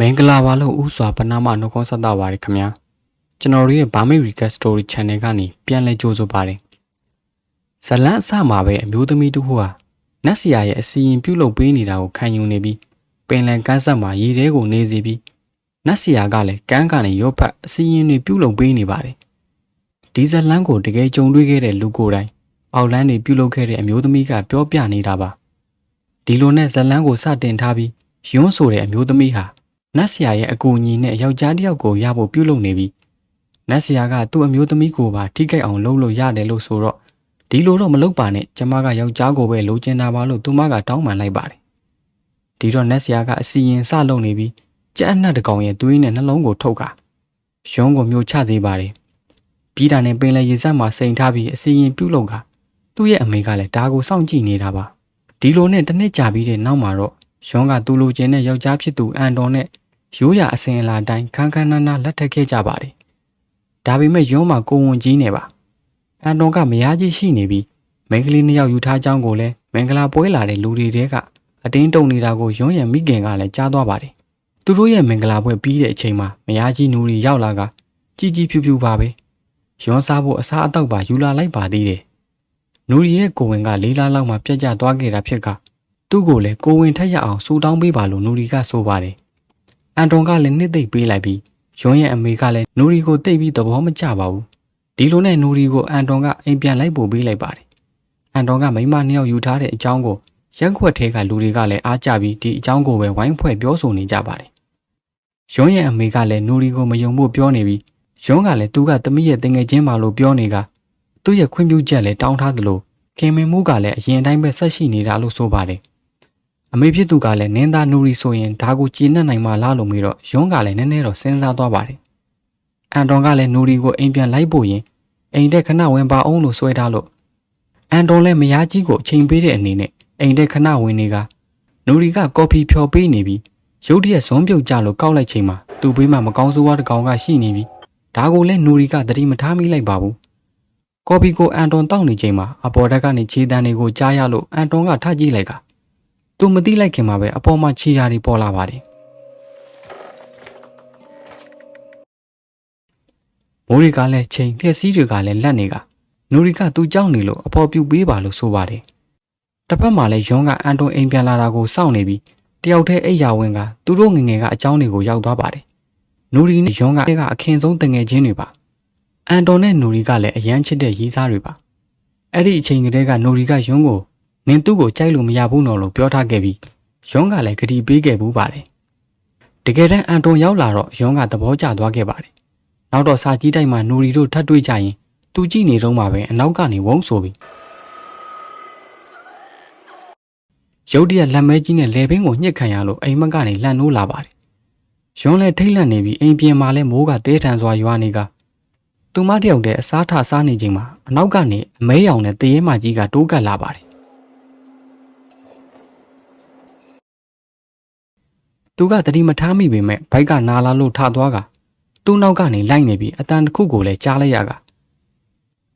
မင်္ဂလာပါလို့ဥစွာပနာမနှုတ်ခွန်းဆက်တာပါရခင်ဗျာကျွန်တော်တို့ရဲ့ Burmese Recap Story Channel ကနေပြန်လည်ကြိုဆိုပါတယ်ဇလန်းအစမှာပဲအမျိုးသမီးတစ်ခုဟာနတ်ဆရာရဲ့အစီရင်ပြုလုပ်ပေးနေတာကိုခံယူနေပြီးပင်လယ်ကမ်းဆက်မှာရေထဲကိုနေစီပြီးနတ်ဆရာကလည်းကမ်းကနေရော့ဖတ်အစီရင်တွေပြုလုပ်ပေးနေပါတယ်ဒီဇလန်းကိုတကယ်ကြုံတွေ့ခဲ့တဲ့လူကိုယ်တိုင်အောက်လန်းတွေပြုလုပ်ခဲ့တဲ့အမျိုးသမီးကပြောပြနေတာပါဒီလိုနဲ့ဇလန်းကိုစတင်ထားပြီးယွန်းဆိုတဲ့အမျိုးသမီးဟာ နတ်ဆရာရဲ့အကူအညီနဲ့ယောက်ျားတစ်ယောက်ကိုရဖို့ပြုလုပ်နေပြီနတ်ဆရာကသူ့အမျိုးသမီးကိုပါထိခိုက်အောင်လုပ်လို့ရတယ်လို့ဆိုတော့ဒီလိုတော့မလုပ်ပါနဲ့ကျမကယောက်ျားကိုပဲလိုချင်တာပါလို့သူမကတောင်းပန်လိုက်ပါတယ်ဒီတော့နတ်ဆရာကအစီရင်စလုပ်နေပြီးကြက်အနှက်တကောင်ရဲ့သွေးနဲ့နှလုံးကိုထုတ်ကရုံးကိုမျိုးချစေပါတယ်ပြီးတာနဲ့ပင်လယ်ရေစက်မှာစိန်ထားပြီးအစီရင်ပြုတ်လုပ်ကသူ့ရဲ့အမေကလည်းဒါကိုစောင့်ကြည့်နေတာပါဒီလိုနဲ့တစ်နှစ်ကြာပြီးတဲ့နောက်မှာတော့ရုံးကသူ့လိုချင်တဲ့ယောက်ျားဖြစ်သူအန်တော်နဲ့ ရိုးရာအစဉ်အလာတိုင်းခန်းခန်းနားနားလက်ထပ်ခဲ့ကြပါတယ်။ဒါပေမဲ့ရုံးမှာကိုဝန်ကြီးနေပါ။အန်တွန်ကမယားကြီးရှိနေပြီးမိန်းကလေးနှစ်ယောက်ယူထားကြောင်းကိုလည်းမင်္ဂလာပွဲလာတဲ့လူတွေတဲကအတင်းတုံနေတာကိုရုံးရံမိခင်ကလည်းကြားသွားပါတယ်။သူတို့ရဲ့မင်္ဂလာပွဲပြီးတဲ့အချိန်မှာမယားကြီးနူရီရောက်လာကကြီးကြီးဖြူဖြူပါပဲ။ရုံးစားဖို့အစားအသောက်ပါယူလာလိုက်ပါသေးတယ်။နူရီရဲ့ကိုဝင်ကလေးလားလောက်မှပြက်ကျသွားခဲ့တာဖြစ်ကသူ့ကိုလည်းကိုဝင်ထက်ရအောင်ဆူတောင်းပေးပါလို့နူရီကဆိုပါတယ်။ အန်တွန်ကလည်းနှစ်သိမ့်ပေးလိုက်ပြီးရွန်းရဲ့အမေကလည်းနူရီကိုတိတ်ပြီးသဘောမကျပါဘူး။ဒီလိုနဲ့နူရီကိုအန်တွန်ကအိမ်ပြန်လိုက်ပို့ပေးလိုက်ပါတယ်။အန်တွန်ကမိမနှစ်ယောက်ယူထားတဲ့အကြောင်းကိုရက်ခွက်ထဲကလူတွေကလည်းအားကြပြီးဒီအကြောင်းကိုပဲဝိုင်းဖွဲ့ပြောဆိုနေကြပါတယ်။ရွန်းရဲ့အမေကလည်းနူရီကိုမယုံဖို့ပြောနေပြီးရွန်းကလည်းသူကသမီးရဲ့တငယ်ချင်းပါလို့ပြောနေကသူ့ရဲ့ခွင့်ပြုချက်လည်းတောင်းထားသလိုခင်မင်မှုကလည်းအရင်တိုင်းပဲဆက်ရှိနေတာလို့ဆိုပါတယ်။ အမေဖြစ်သူကလည်းနင်းသားနူရီဆိုရင်ဒါကိုကြည်နပ်နိုင်မှလားလို့မေးတော့ယွန်းကလည်းနည်းနည်းတော့စဉ်းစားသွားပါတယ်။အန်တွန်ကလည်းနူရီကိုအိမ်ပြန်လိုက်ဖို့ရင်အိမ်တက်ခဏဝင်ပါအောင်လို့ဆွဲထားလို့အန်တွန်လည်းမယားကြီးကိုအချိန်ပေးတဲ့အနေနဲ့အိမ်တက်ခဏဝင်နေကနူရီကကော်ဖီဖြော်ပေးနေပြီးရုတ်တရက်ဇွန်းပြုတ်ကြလို့ကောက်လိုက်ချိန်မှာသူ့ဘေးမှာမကောင်းဆိုးဝါးတစ်ကောင်ကရှိနေပြီးဒါကိုလည်းနူရီကသတိမထားမိလိုက်ပါဘူး။ကော်ဖီကိုအန်တွန်တောက်နေချိန်မှာအပေါ်တက်ကနေခြေတန်းတွေကိုကြားရလို့အန်တွန်ကထကြည့်လိုက်က သူမသိလိုက်ခင်မှာပဲအပေါ်မှာခြေရာတွေပေါ်လာပါတယ်မိုးရီကလည်းချိန်လျှက်စီးတွေကလည်းလက်နေကနူရီကသူ့ကြောက်နေလို့အပေါ်ပြူပေးပါလို့ဆိုပါတယ်တစ်ဖက်မှာလည်းယွန်းကအန်တွန်အိမ်ပြန်လာတာကိုစောင့်နေပြီးတယောက်တည်းအိယာဝင်ကသူတို့ငငယ်ကအကြောင်းတွေကိုရောက်သွားပါတယ်နူရီနဲ့ယွန်းကအခင်းဆုံးတငယ်ချင်းတွေပါအန်တွန်နဲ့နူရီကလည်းအရန်ချစ်တဲ့ရီးစားတွေပါအဲ့ဒီအချိန်ကတည်းကနူရီကယွန်းကို နင်သူ့ကိုကြိုက်လို့မရဘူးနော်လို့ပြောထားခဲ့ပြီးယွန်းကလည်းဂတိပေးခဲ့ဘူးပါတယ်တကယ်တမ်းအန်တွန်ရောက်လာတော့ယွန်းကသဘောကျသွားခဲ့ပါတယ်နောက်တော့စာကြီးတိုက်မှာနူရီတို့ထပ်တွေ့ကြရင်သူကြည့်နေတော့မှပဲအနောက်ကနေဝုန်းဆိုပြီးရုတ်တရက်လက်မဲကြီးနဲ့လေဘင်းကိုညှစ်ခံရလို့အိမ်မက်ကနေလှန်နိုးလာပါတယ်ယွန်းလည်းထိတ်လန့်နေပြီးအိမ်ပြင်မှာလည်းမိုးကတဲထန်စွာရွာနေကသူမတယောက်တည်းအစားထစားနေချိန်မှာအနောက်ကနေအမဲရောင်နဲ့တရေမကြီးကတိုးကပ်လာပါတယ် သူကတတိမထားမိပေမဲ့ဘိုက်ကနာလာလို့ထသွားကသူ့နောက်ကနေလိုက်နေပြီးအတန်တစ်ခုကိုလည်းကြားလိုက်ရက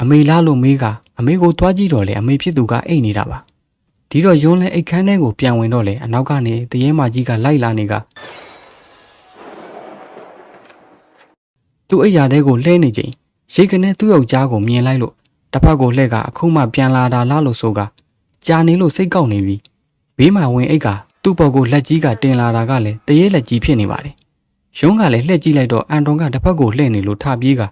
အမေလားလို့မေးကအမေကိုသွားကြည့်တော့လေအမေဖြစ်သူကအိတ်နေတာပါဒီတော့ယွန်းလဲအိတ်ခမ်းထဲကိုပြန်ဝင်တော့လေအနောက်ကနေတရေမကြီးကလိုက်လာနေကသူ့အိယာထဲကိုလှဲနေချိန်ရိတ်ကနေသူ့ယောက်ျားကိုမြင်လိုက်လို့တစ်ဖက်ကိုလှဲ့ကအခုမှပြန်လာတာလားလို့ဆိုကကြာနေလို့စိတ်ကောက်နေပြီဘေးမှာဝင်အိတ်က သူ့ဘော်ကိုလက်ကြီးကတင်လာတာကလည်းတရေလက်ကြီးဖြစ်နေပါတယ်။ရုံးကလည်းလှည့်ကြည့်လိုက်တော့အန်တွန်ကတစ်ဖက်ကိုလှည့်နေလို့ထပြေးက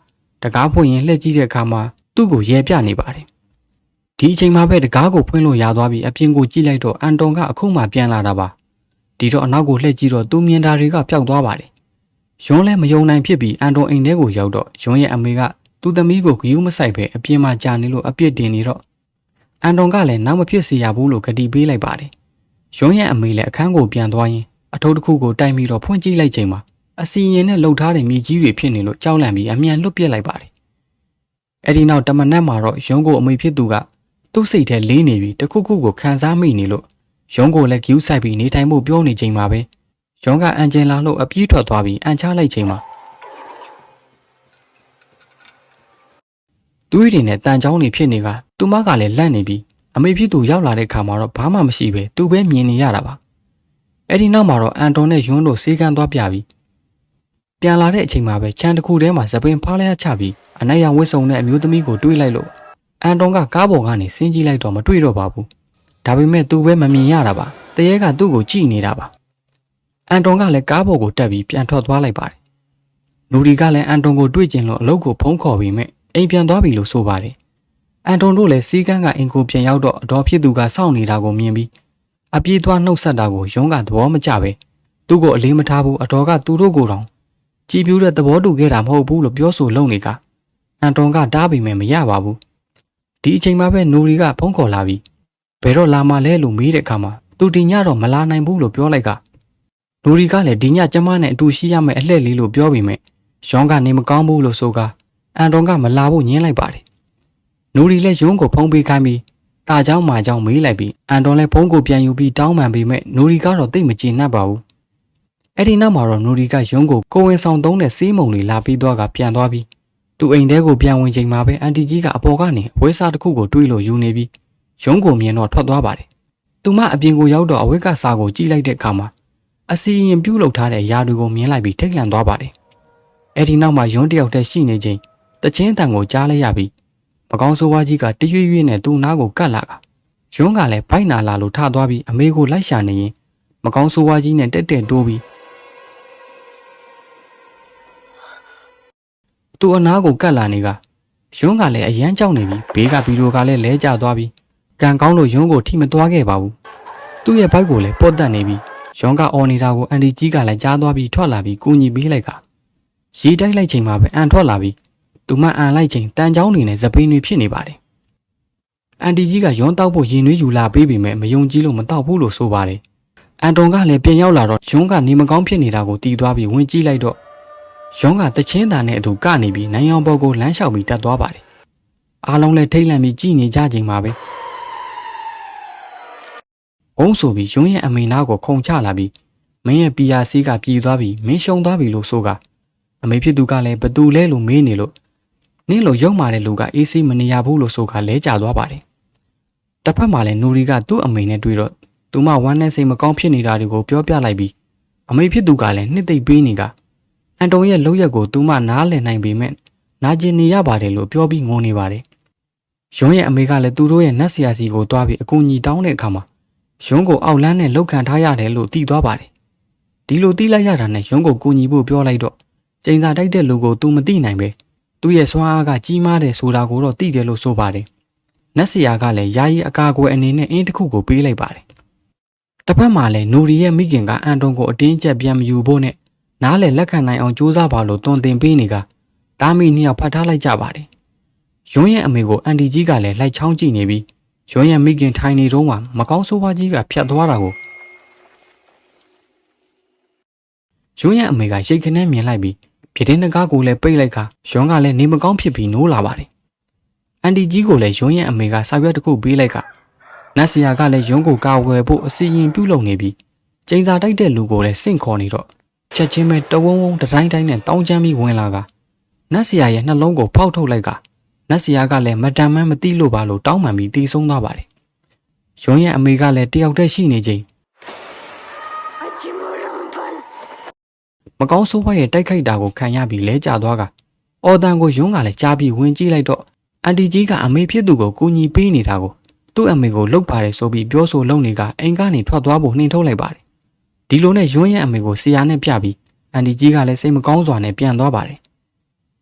တကားဖွင့်ရင်လှည့်ကြည့်တဲ့အခါမှာသူ့ကိုရဲပြနေပါတယ်။ဒီအချိန်မှာပဲတကားကိုဖွင့်လို့ရသွားပြီးအပြင်ကိုကြည့်လိုက်တော့အန်တွန်ကအခုမှပြန်လာတာပါ။ဒီတော့အနောက်ကိုလှည့်ကြည့်တော့သူမြင်တာတွေကပျောက်သွားပါတယ်။ရုံးလည်းမယုံနိုင်ဖြစ်ပြီးအန်တွန်အိမ်ထဲကိုရောက်တော့ရုံးရဲ့အမေကသူ့သမီးကိုဂယုမဆိုင်ပဲအပြင်မှာကြာနေလို့အပြစ်တင်နေတော့အန်တွန်ကလည်းနောက်မဖြစ်စေရဘူးလို့ဂတိပေးလိုက်ပါတယ်။ ရုံးရဲ့အမေလည်းအခန်းကိုပြန်သွားရင်အထုပ်တစ်ခုကိုတိုက်ပြီးတော့ဖွင့်ကြည့်လိုက်ချိန်မှာအစီရင်နဲ့လှုပ်ထားတဲ့မြေကြီးတွေဖြစ်နေလို့ကြောက်လန့်ပြီးအမြန်လွတ်ပြစ်လိုက်ပါတယ်။အဲ့ဒီနောက်တမနက်မှာတော့ရုံးကိုအမေဖြစ်သူကသူ့စိတ်ထဲလေးနေပြီးတခုခုကိုခံစားမိနေလို့ရုံးကိုလည်းဂယူးဆိုင်ပြီးနေထိုင်ဖို့ပြောနေချိန်မှာပဲရုံးကအန်ဂျင်လာလို့အပြေးထွက်သွားပြီးအန်ချလိုက်ချိန်မှာတွေးတွေနဲ့တန်ချောင်းတွေဖြစ်နေကသူမကလည်းလန့်နေပြီး အမေဖြစ်သူရောက်လာတဲ့ခါမှာတော့ဘာမှမရှိပဲသူပဲမြင်နေရတာပါအဲ့ဒီနောက်မှာတော့အန်တွန်နဲ့ယွန်းတို့စေကန်းသွားပြပြီးပြန်လာတဲ့အချိန်မှာပဲချန်တစ်ခုထဲမှာသပင်ဖားလျားချပြီးအနက်ရောင်ဝစ်စုံတဲ့အမျိုးသမီးကိုတွေးလိုက်လို့အန်တွန်ကကားပေါ်ကနေဆင်းကြည့်လိုက်တော့မတွေ့တော့ပါဘူးဒါပေမဲ့သူပဲမမြင်ရတာပါတရေကသူ့ကိုကြည့်နေတာပါအန်တွန်ကလည်းကားပေါ်ကိုတက်ပြီးပြန်ထွက်သွားလိုက်ပါတယ်နူရီကလည်းအန်တွန်ကိုတွေ့ကျင်လို့အလုပ်ကိုဖုံးခေါ်ပြီးမဲ့အိမ်ပြန်သွားပြီလို့ဆိုပါတယ် အန်တွန်တို့လည်းစီကန်းကအင်ကိုပြန်ရောက်တော့အတော်ဖြစ်သူကစောင့်နေတာကိုမြင်ပြီးအပြေးသွားနှုတ်ဆက်တာကိုယုံကသဘောမကျပဲသူ့ကိုအလေးမထားဘူးအတော်ကသူတို့ကိုတောင်ကြည်ပြူးတဲ့သဘောတူခဲ့တာမဟုတ်ဘူးလို့ပြောဆိုလုံနေကအန်တွန်ကတားပေမဲ့မရပါဘူးဒီအချိန်မှာပဲနိုရီကဖုန်းခေါ်လာပြီးဘယ်တော့လာမှလဲလို့မေးတဲ့အခါမှာသူဒီညတော့မလာနိုင်ဘူးလို့ပြောလိုက်ကနိုရီကလည်းဒီညကျမနဲ့အတူရှိရမယ့်အလှည့်လေးလို့ပြောပေမဲ့ယောင်ကနေမကောင်းဘူးလို့ဆိုကအန်တွန်ကမလာဖို့ညင်းလိုက်ပါတယ် နိုရီလည်းယုံကိုဖုန်းပေးခိုင်းပြီးตาเจ้าမာเจ้าမေးလိုက်ပြီးအန်တွန်လည်းဖုန်းကိုပြန်ယူပြီးတောင်းပန်ပေမဲ့နိုရီကတော့တိတ်မကျေနပ်ပါဘူးအဲ့ဒီနောက်မှာတော့နိုရီကယုံကိုကိုဝင်ဆောင်သုံးတဲ့စေးမုံလေးလာပြီးသွားကပြန်သွားပြီးသူအိမ်ထဲကိုပြန်ဝင်ချိန်မှာပဲအန်တီကြီးကအပေါ်ကနေအဝဲစားတစ်ခုကိုတွေးလို့ယူနေပြီးယုံကိုမြင်တော့ထွက်သွားပါတယ်သူမအပြင်ကိုရောက်တော့အဝဲကစားကိုကြည့်လိုက်တဲ့အခါမှာအစီရင်ပြုတ်လုထားတဲ့ຢာတွေကိုမြင်လိုက်ပြီးထိတ်လန့်သွားပါတယ်အဲ့ဒီနောက်မှာယုံတယောက်တည်းရှိနေချိန်တချင်းတန်ကိုကြားလိုက်ရပြီး မကောင်းဆိုးဝါးကြီးကတရွေ့ရွေ့နဲ့သူ့နားကိုကတ်လာကယွန်းကလည်းဘိုက်နာလာလို့ထသွားပြီးအမေကိုလိုက်ရှာနေရင်မကောင်းဆိုးဝါးကြီးနဲ့တက်တက်တိုးပြီးသူ့အနားကိုကတ်လာနေကယွန်းကလည်းအရန်ကြောက်နေပြီးဘေးကဗီဒီယိုကလည်းလဲကျသွားပြီးကံကောင်းလို့ယွန်းကိုထိမသွားခဲ့ပါဘူးသူ့ရဲ့ဘိုက်ကိုလည်းပော့တက်နေပြီးယွန်းကအော်နေတာကိုအန်ဒီကြီးကလည်းကြားသွားပြီးထွက်လာပြီးကူညီပေးလိုက်ကရေတိုက်လိုက်ချိန်မှာပဲအန်ထွက်လာပြီး သူမအန်လိုက်ချိန်တန်ချောင်းနေနဲ့ဇပိန်တွေဖြစ်နေပါတယ်။အန်တီကြီးကရွန်းတောက်ဖို့ရင်နွေးယူလာပေးပေမဲ့မယုံကြည်လို့မတောက်ဘူးလို့ဆိုပါတယ်။အန်တွန်ကလည်းပြန်ရောက်လာတော့ယွန်းကနေမကောင်းဖြစ်နေတာကိုတီးသွားပြီးဝင်ကြည့်လိုက်တော့ယွန်းကတချင်းသားနဲ့အတူကနေပြီးနိုင်အောင်ဘော်ကိုလမ်းလျှောက်ပြီးတက်သွားပါတယ်။အားလုံးလည်းထိတ်လန့်ပြီးကြည်နေကြချိန်မှာပဲ။အုံးဆိုပြီးယွန်းရဲ့အမေနာကိုခုံချလာပြီးမင်းရဲ့ PRC ကပြည်သွားပြီးမင်းရှုံသွားပြီလို့ဆိုကအမေဖြစ်သူကလည်းဘသူလဲလို့မေးနေလို့ နင်းလိုရုံမာတဲ့လူကအေးဆေးမနေရဘူးလို့ဆိုကလဲကျသွားပါတယ်။တစ်ဖက်မှာလည်းနိုရီကသူ့အမေနဲ့တွေ့တော့သူမဝမ်းနဲ့စိတ်မကောင်းဖြစ်နေတာတွေကိုပြောပြလိုက်ပြီးအမေဖြစ်သူကလည်းနှစ်သိမ့်ပေးနေကအန်တုံရဲ့လောက်ရက်ကိုသူမနားလည်နိုင်ပေမဲ့နာကျင်နေရပါတယ်လို့ပြောပြီးငုံနေပါတယ်။ရုံးရဲ့အမေကလည်းသူတို့ရဲ့နတ်ဆရာစီကိုတွားပြီးအကူအညီတောင်းတဲ့အခါမှာရုံးကိုအောက်လန်းနဲ့လောက်ခံထားရတယ်လို့သိသွားပါတယ်။ဒီလိုသိလိုက်ရတာနဲ့ရုံးကိုကူညီဖို့ပြောလိုက်တော့ကျိန်စာတိုက်တဲ့လူကို तू မသိနိုင်ပဲ သူ့ရဲ့စွမ်းအားကကြီးမားတယ်ဆိုတာကိုတော့သိတယ်လို့ဆိုပါတယ်။နတ်ဆရာကလည်းယာယီအကာအကွယ်အနေနဲ့အင်းတစ်ခုကိုပေးလိုက်ပါတယ်။တစ်ဖက်မှာလည်းနိုရီရဲ့မိခင်ကအန်တုံကိုအတင်းကျပ်ပြန်မယူဖို့နဲ့နားလေလက်ခံနိုင်အောင်ကြိုးစားပါလို့တွန်တင်ပေးနေကတာမီနှစ်ယောက်ဖတ်ထားလိုက်ကြပါတယ်။ရွန်းရဲ့အမေကိုအန်တီကြီးကလည်းလိုက်ချောင်းကြည့်နေပြီးရွန်းရဲ့မိခင်ထိုင်နေတော့မှမကောင်းဆိုးဝါးကြီးကဖြတ်သွားတာကိုရွန်းရဲ့အမေကရိတ်ခနဲမြင်လိုက်ပြီး ပြတင်းတကားကိုလည်းပိတ်လိုက်ကယွန်းကလည်းနေမကောင်းဖြစ်ပြီးနိုးလာပါတယ်။အန်တီကြီးကိုလည်းယွန်းရဲ့အမေကစာရွက်တစ်ခုပေးလိုက်ကနတ်ဆရာကလည်းယွန်းကိုကာဝယ်ဖို့အစီရင်ပြုလုပ်နေပြီးကျင်းစာတိုက်တဲ့လူကိုလည်းစင့်ခေါ်နေတော့ချက်ချင်းပဲတဝုံဝုံတတိုင်းတိုင်းနဲ့တောင်းချမ်းပြီးဝင်လာကနတ်ဆရာရဲ့နှလုံးကိုဖောက်ထုတ်လိုက်ကနတ်ဆရာကလည်းမတန်မှန်းမသိလို့ပါလို့တောင်းပန်ပြီးတီးဆုံးသွားပါတယ်။ယွန်းရဲ့အမေကလည်းတယောက်တည်းရှိနေချိန် မကောင်းဆိုးဝါးရဲ့တိုက်ခိုက်တာကိုခံရပြီးလဲကျသွားကအော်တန်ကိုယွန်းကလည်းကြားပြီးဝင်ကြည့်လိုက်တော့အန်တီကြီးကအမေဖြစ်သူကိုကူညီပေးနေတာကိုသူ့အမေကိုလှုပ်ပါတယ်ဆိုပြီးပြောဆိုလုံနေကအိမ်ကနေထွက်သွားဖို့နှင်ထုတ်လိုက်ပါတယ်ဒီလိုနဲ့ယွန်းရဲ့အမေကိုဆရာနဲ့ပြပြီးအန်တီကြီးကလည်းစိတ်မကောင်းစွာနဲ့ပြန်သွားပါတယ်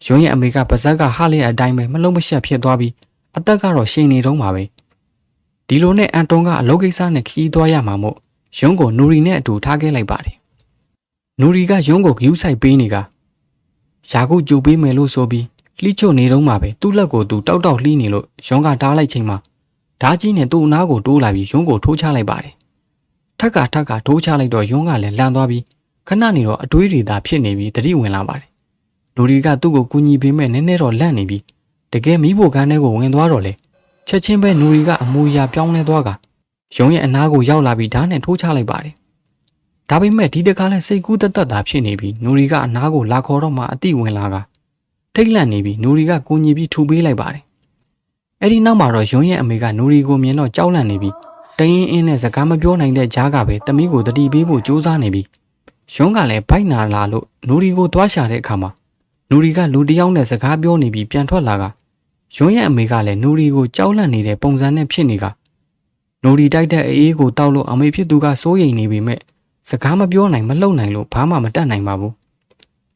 ယွန်းရဲ့အမေကပါဇက်ကဟားလေးအတိုင်းပဲမလုံးမရှက်ဖြစ်သွားပြီးအသက်ကတော့ရှင်နေတော့မှာပဲဒီလိုနဲ့အန်တွန်ကအလုပ်ကိစ္စနဲ့ခီးသွားရမှာမို့ယွန်းကိုနူရီနဲ့အတူထားခဲ့လိုက်ပါတယ် နူရီကယုံကိုဂယူးဆိုင်ပေးနေကယာကုကြိုပေးမယ်လို့ဆိုပြီးလှိချုံနေတော့မှပဲသူ့လက်ကိုသူတောက်တောက်လှီးနေလို့ယုံကတားလိုက်ချိန်မှာဓာကြီးနဲ့သူ့အနားကိုတိုးလာပြီးယုံကိုထိုးချလိုက်ပါတယ်ထက်ကထက်ကထိုးချလိုက်တော့ယုံကလည်းလန့်သွားပြီးခဏနေတော့အတွေးတွေသာဖြစ်နေပြီးတတိဝင်လာပါတယ်လူရီကသူ့ကိုကူညီပေးမဲ့နည်းနည်းတော့လန့်နေပြီးတကယ်မိဖို့ကန်းထဲကိုဝင်သွားတော့လေချက်ချင်းပဲနူရီကအမူအရာပြောင်းလဲသွားကယုံရဲ့အနားကိုရောက်လာပြီးဓာတ်နဲ့ထိုးချလိုက်ပါတယ် ဒါပေမဲ့ဒီတကားလဲစိတ်ကူးတက်တက်တာဖြစ်နေပြီးနူရီကအနားကိုလာခေါ်တော့မှအတိဝင်လာကထိတ်လန့်နေပြီးနူရီကကိုညီပြီးထူပေးလိုက်ပါတယ်။အဲ့ဒီနောက်မှာတော့ယွန်းရဲ့အမေကနူရီကိုမြင်တော့ကြောက်လန့်နေပြီးတရင်အင်းနဲ့စကားမပြောနိုင်တဲ့ကြားကပဲတမီးကိုတတိပေးဖို့ကြိုးစားနေပြီရွံးကလည်းဘိုက်နာလာလို့နူရီကိုတွားရှာတဲ့အခါမှာနူရီကလူတစ်ယောက်နဲ့စကားပြောနေပြီးပြန်ထွက်လာကရွံးရဲ့အမေကလည်းနူရီကိုကြောက်လန့်နေတဲ့ပုံစံနဲ့ဖြစ်နေကနူရီတိုက်တဲ့အေးကိုတောက်လို့အမေဖြစ်သူကစိုးရိမ်နေပေမဲ့ စကားမပြောနိုင်မလှုပ်နိုင်လို့ဘာမှမတတ်နိုင်ပါဘူး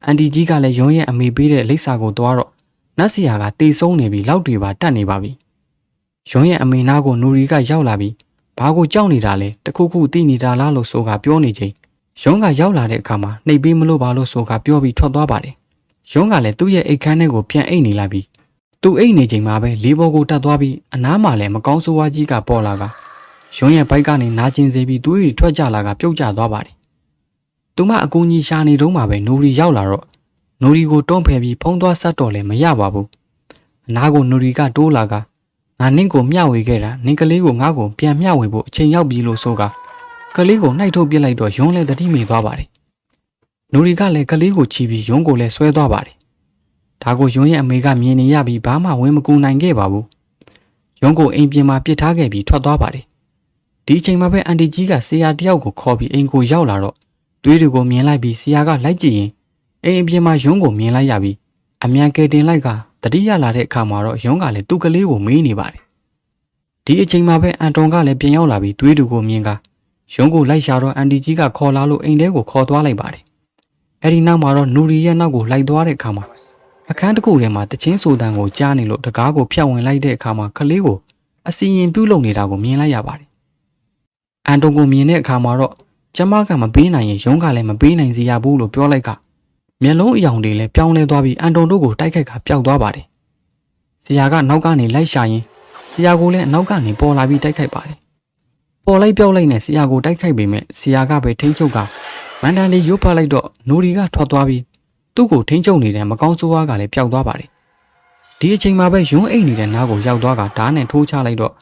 အန်တီကြီးကလည်းရွံးရဲ့အမေပေးတဲ့လိပ်စာကိုတွားတော့နတ်စီယာကတေဆုံးနေပြီးလောက်တွေပါတတ်နေပါပြီရွံးရဲ့အမေနာကိုနူရီကရောက်လာပြီးဘာကိုကြောက်နေတာလဲတခုခုသိနေတာလားလို့ဆိုကပြောနေချိန်ရုံးကရောက်လာတဲ့အခါမှာနှိပ်ပေးမလို့ပါလို့ဆိုကပြောပြီးထွက်သွားပါတယ်ရုံးကလည်းသူ့ရဲ့အိတ်ခမ်းထဲကိုပြန်အိတ်နေလိုက်ပြီးသူအိတ်နေချိန်မှာပဲလေးဘောကိုတက်သွားပြီးအနားမှာလည်းမကောင်းဆိုးဝါးကြီးကပေါ်လာက ရုံးရဲ့ဘိုက်ကနေနာကျင်စေပြီးသူ့ရီထွက်ကြလာကပြုတ်ကျသွားပါတယ်သူမအကူကြီးရှာနေတုန်းမှာပဲနူရီရောက်လာတော့နူရီကိုတွန်းဖယ်ပြီးဖုံးသွားဆက်တော့လည်းမရပါဘူးအနားကိုနူရီကတိုးလာကငါနင့်ကိုမျှဝေခဲ့တာနင့်ကလေးကိုငါ့ကိုပြန်မျှဝေဖို့အချိန်ရောက်ပြီလို့ဆိုကကလေးကိုနှိုက်ထုတ်ပစ်လိုက်တော့ယွန်းလည်းတတိမိသွားပါတယ်။နူရီကလည်းကလေးကိုချီပြီးယွန်းကိုလည်းဆွဲသွားပါတယ်။ဒါကိုယွန်းရဲ့အမေကမြင်နေရပြီးဘာမှဝင်မကူနိုင်ခဲ့ပါဘူး။ယွန်းကိုအိမ်ပြင်မှာပြစ်ထားခဲ့ပြီးထွက်သွားပါတယ်။ ဒီအချိန်မှာပဲအန်တီကြီးကဆရာတယောက်ကိုခေါ်ပြီးအိမ်ကိုရောက်လာတော့သွေးတွေကိုမြင်လိုက်ပြီးဆရာကလိုက်ကြည့်ရင်အိမ်အပြင်မှာယွန်းကိုမြင်လိုက်ရပြီးအမြန်ကယ်တင်လိုက်ကတတိယလာတဲ့အခါမှာတော့ယွန်းကလည်းသူ့ကလေးကိုမေးနေပါတယ်။ဒီအချိန်မှာပဲအန်တွန်ကလည်းပြန်ရောက်လာပြီးသွေးတွေကိုမြင်ကယွန်းကိုလိုက်ရှာတော့အန်တီကြီးကခေါ်လာလို့အိမ်ထဲကိုခေါ်သွားလိုက်ပါတယ်။အဲဒီနောက်မှာတော့နူရီရဲ့နောက်ကိုလိုက်သွားတဲ့အခါမှာအခန်းတစ်ခုထဲမှာတချင်းဆိုတန်ကိုကြားနေလို့တကားကိုဖျက်ဝင်လိုက်တဲ့အခါမှာကလေးကိုအစီရင်ပြုတ်လုံနေတာကိုမြင်လိုက်ရပါတယ်။ အန်တွန်ကိုမြင်တဲ့အခါမှာတော့ကျမကမပေးနိုင်ရင်ယုံကလည်းမပေးနိုင်စီရဘူးလို့ပြောလိုက်ကမျက်လုံးအယောင်တွေလည်းပြောင်းလဲသွားပြီးအန်တုံတို့ကိုတိုက်ခိုက်ကပျောက်သွားပါတယ်။ဆရာကနောက်ကနေလိုက်ရှာရင်ဆရာကိုလည်းအနောက်ကနေပေါ်လာပြီးတိုက်ခိုက်ပါတယ်။ပေါ်လိုက်ပြောက်လိုက်နဲ့ဆရာကိုတိုက်ခိုက်ပေမဲ့ဆရာကပဲထိန်းချုပ်ကမန်တန်လေးရုပ်ဖတ်လိုက်တော့နူရီကထွက်သွားပြီးသူ့ကိုထိန်းချုပ်နေတဲ့မကောင်းဆိုးဝါးကလည်းပျောက်သွားပါတယ်။ဒီအချိန်မှာပဲယွန်းအိတ်နေတဲ့နားကိုရောက်သွားကဓာတ်နဲ့ထိုးချလိုက်တော့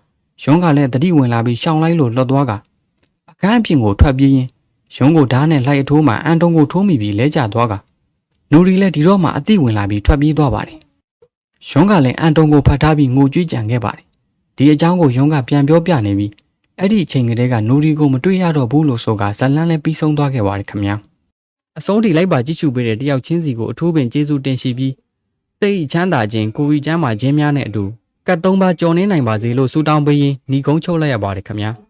ယွန်းကလည်းတတိဝင်လာပြီးရှောင်လိုက်လို့လွတ်သွားက အခန်းအပြင်ကိုထွက်ပြေးရင်ယွန်းကိုဓာတ်နဲ့လိုက်အထိုးမှအန်တုံကိုထိုးမိပြီးလဲကျသွားကနူရီလည်းဒီတော့မှအသိဝင်လာပြီးထွက်ပြေးသွားပါတယ်။ယွန်းကလည်းအန်တုံကိုဖတ်ထားပြီးငိုကြွေးကြံခဲ့ပါတယ်။ဒီအကြောင်းကိုယွန်းကပြန်ပြောပြနေပြီးအဲ့ဒီအချိန်ကတည်းကနူရီကိုမတွေ့ရတော့ဘူးလို့ဆိုကဇလန်းလည်းပြီးဆုံးသွားခဲ့ပါတယ်ခင်ဗျာ။အဆုံးထိလိုက်ပါကြည့်ရှုပေးတဲ့တယောက်ချင်းစီကိုအထူးပင်ကျေးဇူးတင်ရှိပြီးစိတ်ချမ်းသာခြင်းကိုယ်ဤချမ်းသာခြင်းများနဲ့အတူကတ်သုံးပါကြော်နေနိုင်ပါစေလို့ဆုတောင်းပေးရင်းညီကုန်းချုပ်လိုက်ရပါတယ်ခင်ဗျာ။